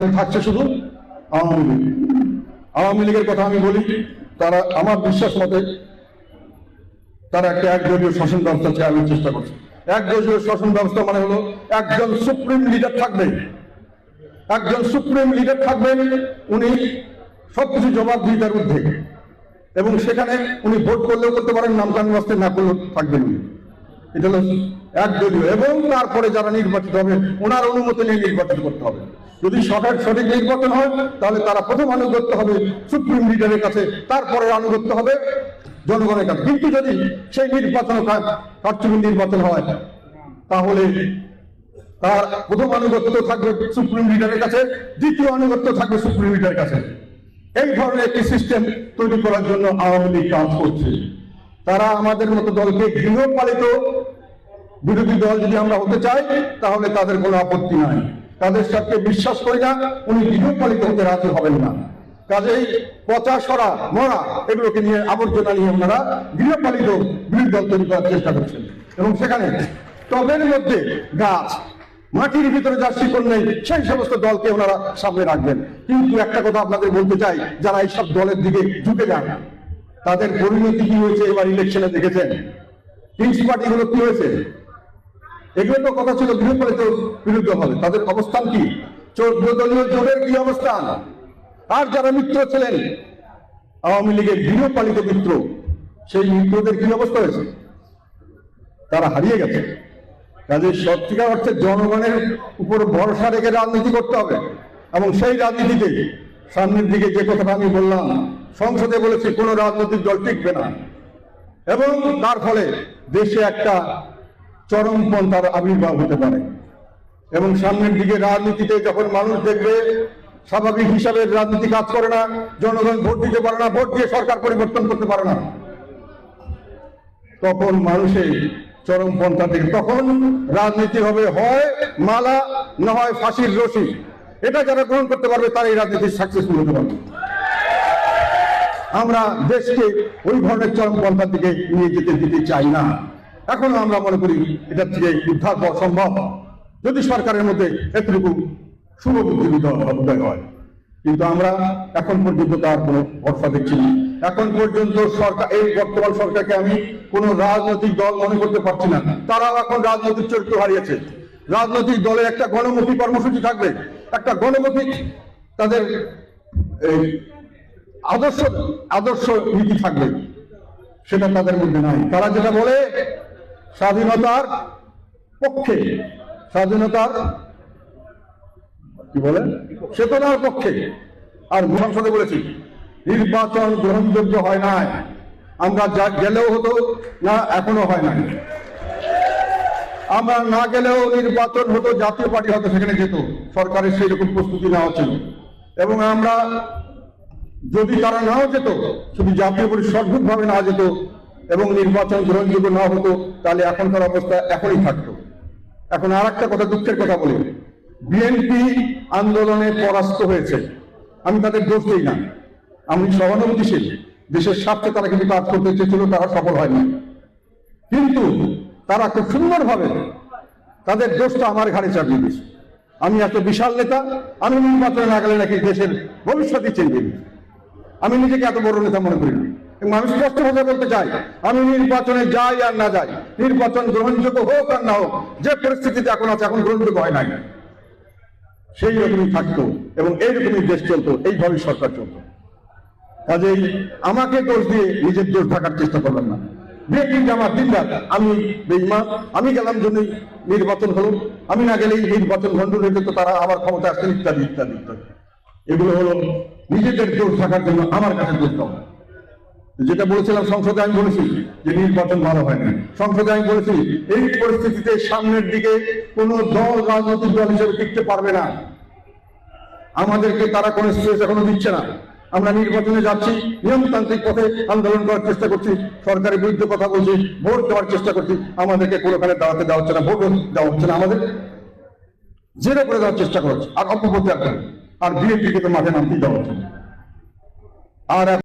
থাকছে শুধু আওয়ামী লীগ। আওয়ামী লীগের কথা আমি বলি, তারা আমার বিশ্বাস মতে তারা একটা একদলীয় শাসন ব্যবস্থা চালানোর চেষ্টা করছে। একদলীয় শাসন ব্যবস্থা মানে হলো একজন সুপ্রিম লিডার থাকবে একজন সুপ্রিম লিডার থাকবেন, উনি সবকিছু জবাব দিয়ে তার ঊর্ধ্বে এবং সেখানে উনি ভোট করলেও করতে পারেন, নামকান বাস্তে না করলেও থাকবেন উনি। এটা হলো একদলীয়। এবং তারপরে যারা নির্বাচিত হবে, ওনার অনুমতি নিয়ে নির্বাচন করতে হবে। যদি সঠিক সঠিক নির্বাচন হয়, তাহলে তারা প্রথম আনুগত্য হবে সুপ্রিম লিডারের কাছে, তারপরে আনুগত্য হবে জনগণের কাছে। কিন্তু যদি সেই নির্বাচন কারচুপি নির্বাচন হয়, তাহলে তার প্রথম আনুগত্য থাকবে সুপ্রিম লিডারের কাছে, দ্বিতীয় আনুগত্য থাকবে সুপ্রিম লিডারের কাছে। এই ধরনের একটি সিস্টেম তৈরি করার জন্য আওয়ামী লীগ কাজ করছে। তারা আমাদের মতো দলকে গৃহপালিত বিরোধী দল যদি আমরা হতে চাই, তাহলে তাদের কোনো আপত্তি নাই। তাদের সাথে বিশ্বাস করি না, উনি গৃহপালিত হতে রাজি হবেন না। কাজেই পচা, সরা, মরা, এগুলোকে নিয়ে আবর্জনা নিয়ে ওনারা গৃহপালিত বিরোধী দল তৈরি করার চেষ্টা করছেন। এবং সেখানে টবের মধ্যে গাছ, মাটির ভিতরে যার শিকড় নেই, সেই সমস্ত দলকে ওনারা সামনে রাখবেন। কিন্তু একটা কথা আপনাদের বলতে চাই, যারা এইসব দলের দিকে ঝুঁকে যান, তাদের পরিণতি কি হয়েছে এবার ইলেকশনে দেখেছেন? কিংস পার্টিগুলো কি হয়েছে? এগুলো তো কথা ছিল গৃহপালিত বিরুদ্ধ হবে। তাদের অবস্থান কি? চৌদ্দ দলীয় জোটের কি অবস্থান? আর যারা মিত্র ছিলেন, আওয়ামী লীগের গৃহপালিত মিত্র, সেই মিত্রদের কি অবস্থা হয়েছে? তারা হারিয়ে গেছে। কাজে সত্যিকার অর্থে জনগণের উপর ভরসা রেখে রাজনীতি করতে হবে। এবং সেই রাজনীতিতে সামনের দিকে যে কথাটা আমি বললাম, সংসদে বলেছি, কোনো রাজনৈতিক দল টিকবে না। এবং তার ফলে দেশে একটা চরমপন্থার আবির্ভাব হতে পারে। এবং সামনের দিকে রাজনীতিতে যখন মানুষ দেখবে, স্বাভাবিক হিসাবে রাজনীতি কাজ করে না, জনগণ ভোট দিতে পারে না, ভোট দিয়ে সরকার পরিবর্তন করতে পারে না। তখন মানুষের চরম পন্থা থেকে তখন রাজনীতি হবে হয় মালা, না হয় ফাঁসির রশি। এটা যারা গ্রহণ করতে পারবে তারা এই রাজনীতি সাকসেসফুল হতে পারবে। আমরা দেশকে ওই ধরনের চরম পন্থার দিকে নিয়ে যেতে দিতে চাই না। এখনও আমরা মনে করি এটার থেকে উদ্ধার হওয়া সম্ভব যদি সরকারের মধ্যে এতটুকু শুভবুদ্ধি উদয় হয়, কিন্তু আমরা এখন পর্যন্ত তার কোনো ভরসা দেখছি না। এখন পর্যন্ত সরকার, এই বর্তমান সরকারকে আমি কোন রাজনৈতিক দল মনে করতে পারছি না। তারাও এখন রাজনৈতিক চরিত্র হারিয়েছে। রাজনৈতিক দলের একটা গণমুখী কর্মসূচি থাকবে। একটা গণমুখী তাদের এই আদর্শ আদর্শ নীতি থাকবে। সেটা তাদের মধ্যে নাই। তারা যেটা বলে স্বাধীনতার পক্ষে, স্বাধীনতার, কি বলে? চেতনার পক্ষে। আর সংসদে বলেছি, নির্বাচন গ্রহণযোগ্য হয় নাই। আমরা যা গেলেও হতো, না এখনও হয় নাই। আমরা না গেলেও নির্বাচন হতো, জাতীয় পার্টি হয়তো সেখানে যেত। সরকারের সেই রকম প্রস্তুতি নেওয়া ছিল এবং আমরা যদি তারা নাও যেত, শুধু জাতীয় পার্টি সর্বভাবে না যেত এবং নির্বাচন গ্রহণযোগ্য না হতো, তাহলে এখনকার অবস্থা এখনই থাকতো। এখন আর একটা কথা, দুঃখের কথা বলি। বিএনপি আন্দোলনে পরাস্ত হয়েছে। আমি তাদের দোষ দিই না। আমি সহানুভূতিশীল। দেশের স্বার্থে তারা কিন্তু কাজ করতে চেয়েছিল, তারা সফল হয়নি। কিন্তু তারা খুব সুন্দরভাবে তাদের দোষটা আমার ঘাড়ে চাপিয়ে দিয়েছে। আমি এত বিশাল নেতা, আমি নির্বাচনে না গেলে নাকি দেশের ভবিষ্যৎই চেঞ্জ আমি নিজেকে এত বড় নেতা মনে করি না। এবং আমি স্পষ্ট ভাবে বলতে চাই, আমি নির্বাচনে যাই আর না যাই, নির্বাচন গ্রহণযোগ্য হোক আর না হোক, যে পরিস্থিতিতে এখন আছে, এখন গ্রহণযোগ্য হয় নাই। সেই রকমই থাকতো এবং এইরকমই দেশ চলতো এইভাবে সরকার চলতো। কাজেই আমাকে দোষ দিয়ে নিজের দোষ থাকার চেষ্টা করবেন না। বিএনপি জামাত দিন রাত আমি বেইমান আমি গেলাম জন্যই নির্বাচন হলো। আমি না গেলেই নির্বাচন ভণ্ডুর হয়ে যেত তারা আবার ক্ষমতা আসতেন, ইত্যাদি ইত্যাদি ইত্যাদি। এগুলো হলো নিজেদের দোষ থাকার জন্য আমার কাছে দোষ দেওয়া যেটা বলেছিলাম সংসদে আমি বলেছি যে নির্বাচন ভালো হয় না। সংসদে আমি বলেছি, এই পরিস্থিতিতে সামনের দিকে কোন দল রাজনৈতিক দল হিসেবে টিকতে পারবে না। আমাদেরকে তারা কোনো স্পেস এখনও দিচ্ছে না। আমরা নির্বাচনে যাচ্ছি, নিয়মতান্ত্রিক পথে আন্দোলন করার চেষ্টা করছি, সরকারের বিরুদ্ধে কথা বলছি, ভোট দেওয়ার চেষ্টা করছি, আমাদেরকে কোনোখানে দাঁড়াতে দেওয়া হচ্ছে না ভোট দেওয়া হচ্ছে না আমাদের। জেরো করে দেওয়ার চেষ্টা করছে আর অপপ্রচার করে আর বিএনপিকে তো মাঠে নামতেই দেওয়া হচ্ছে। আর